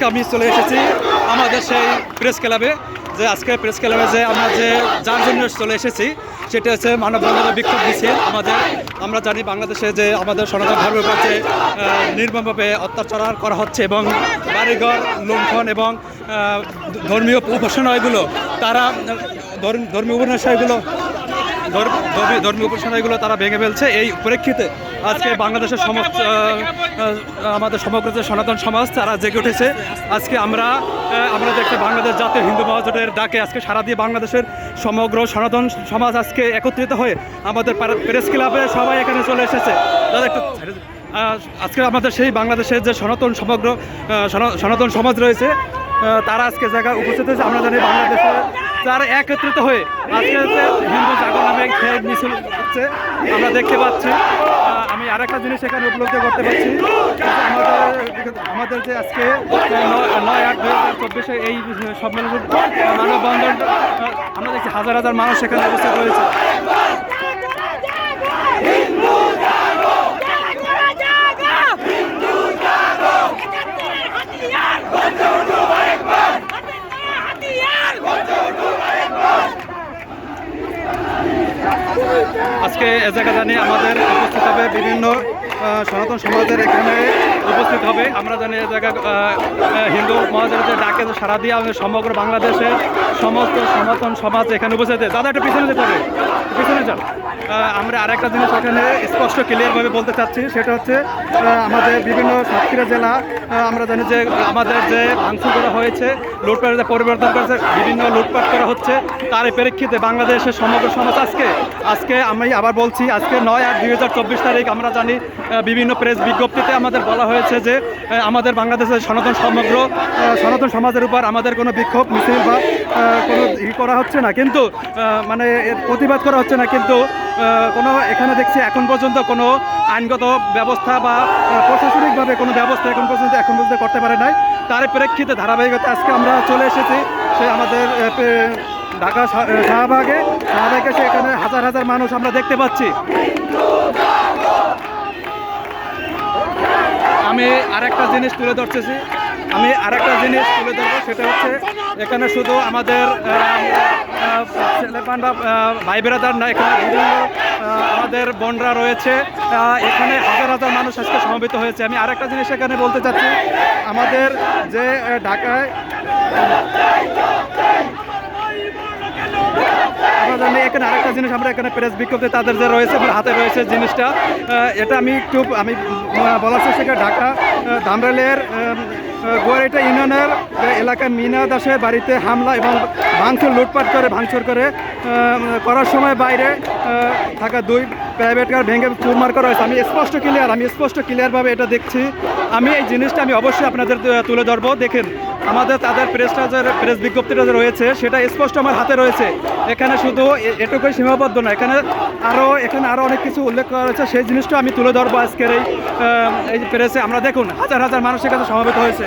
আজকে আমি চলে এসেছি আমাদের সেই প্রেস ক্লাবে। যে আজকে প্রেস ক্লাবে যে আমরা যে যার জন্য চলে এসেছি, সেটা হচ্ছে মানববন্ধনের বিক্ষোভ মিছিল। আমাদের, আমরা জানি বাংলাদেশে যে আমাদের সনাতন ধর্মের উপর যে নির্মমভাবে অত্যাচার করা হচ্ছে এবং বাড়িঘর লুণ্ঠন এবং ধর্মীয় উপাসনাগুলো তারা ধর্ম- ধর্মীয় উপাসনাগুলো ধর্ম- ধর্মী- ধর্মীয় উপাসনাগুলো তারা ভেঙে ফেলছে। এই প্রেক্ষিতে আজকে বাংলাদেশের আহ, আমাদের সমগ্র যে সনাতন সমাজ তারা জেগে উঠেছে। আজকে আমরা আমরা দেখতে বাংলাদেশ জাতীয় হিন্দু মহাজোটের ডাকে আজকে সারা দিয়ে বাংলাদেশের সমগ্র সনাতন সমাজ আজকে একত্রিত হয়ে আমাদের প্রেস ক্লাবে সবাই এখানে চলে এসেছে। একটু আজকে আমাদের সেই বাংলাদেশের যে সনাতন সমগ্র সনাতন সমাজ রয়েছে তারা আজকে জায়গায় উপস্থিত হয়েছে। আমরা জানি বাংলাদেশের তারা একত্রিত হয়ে আজকে হিন্দু খেয়ে মিছিল হচ্ছে। আমরা দেখতে পাচ্ছি। আহ, আর একটা জিনিস এখানে উপলব্ধি করতে পারছি। আমাদের আমাদের যে আজকে নয় আট দুই হাজার চব্বিশে এই সম্মেলন মানববন্ধন আমরা হাজার হাজার মানুষ এখানে উপস্থিত হয়েছে আজকে এ জায়গা জানি আমাদের উপস্থিত হবে বিভিন্ন সনাতন সমাজের এখানে উপস্থিত হবে। আমরা জানি জায়গা হিন্দু মহাজনের ডাকে সারা দিয়ে আমাদের সমগ্র বাংলাদেশের সমস্ত সনাতন সমাজ এখানে উপস্থিত। দাদা, একটু পিছনে যেতে হবে। পিছনে যান। আমরা আরেকটা জিনিস এখানে স্পষ্ট ক্লিয়ারভাবে বলতে চাচ্ছি, সেটা হচ্ছে আমাদের বিভিন্ন সাতক্ষীরা জেলা আমরা জানি যে আমাদের যে ভাঙচুর করা হয়েছে, লুটপাটের যে পরিবর্তন করেছে, বিভিন্ন লুটপাট করা হচ্ছে, তার প্রেক্ষিতে বাংলাদেশের সমগ্র সমাজ আজকে আজকে আমি আবার বলছি, আজকে নয় আট দুই তারিখ আমরা জানি বিভিন্ন প্রেস বিজ্ঞপ্তিতে আমাদের বলা হয়েছে যে আমাদের বাংলাদেশের সনাতন সমগ্র সনাতন সমাজের উপর আমাদের কোনো বিক্ষোভ, মিছিল বা কোনো ই করা হচ্ছে না। কিন্তু মানে প্রতিবাদ করা হচ্ছে না। কিন্তু কোনো, এখানে দেখছি এখন পর্যন্ত কোনো আইনগত ব্যবস্থা বা প্রশাসনিকভাবে কোনো ব্যবস্থা এখন পর্যন্ত এখন পর্যন্ত করতে পারে নাই। তার প্রেক্ষিতে ধারাবাহিকতা আজকে আমরা চলে এসেছি। সে আমাদের ঢাকা শাহবাগে। শাহবাগে সে এখানে হাজার হাজার মানুষ আমরা দেখতে পাচ্ছি। আমি আরেকটা জিনিস তুলে ধরতেছি। আমি আরেকটা জিনিস তুলে ধরবো, সেটা হচ্ছে এখানে শুধু আমাদের ছেলেপান বা ভাই বেড়াদার না, এখানে আমাদের বনরা রয়েছে। এখানে হাজার হাজার মানুষ আজকে সমবেত হয়েছে। আমি আরেকটা জিনিস এখানে বলতে চাচ্ছি। আমাদের যে ঢাকায় জানি এখানে আরেকটা জিনিস আমরা এখানে প্রেস বিজ্ঞপ্তি তাদের যে রয়েছে আমার হাতে রয়েছে জিনিসটা এটা আমি একটু, আমি বলার চেষ্টা করি, ঢাকা ধামরালের গোয়ারিটা ইউনিয়নের এলাকায় মিনা দাসের বাড়িতে হামলা এবং ভাঙচুর, লুটপাট করে, ভাঙচুর করে করার সময় বাইরে থাকা দুই প্রাইভেট কার ভেঙে চুরমার করা হয়েছে। আমি স্পষ্ট ক্লিয়ার আমি স্পষ্ট ক্লিয়ারভাবে এটা দেখছি। আমি এই জিনিসটা আমি অবশ্যই আপনাদের তুলে ধরবো। দেখেন, আমাদের তাদের প্রেসটা যে প্রেস বিজ্ঞপ্তিটা যে রয়েছে, সেটা স্পষ্ট আমার হাতে রয়েছে। এখানে শুধু এটুকুই সীমাবদ্ধ না এখানে আরও এখানে আরও অনেক কিছু উল্লেখ করা রয়েছে সেই জিনিসটা আমি তুলে ধরবো আজকের এই এই প্রেসে আমরা দেখুন, হাজার হাজার মানুষ এখানে সমবেত হয়েছে।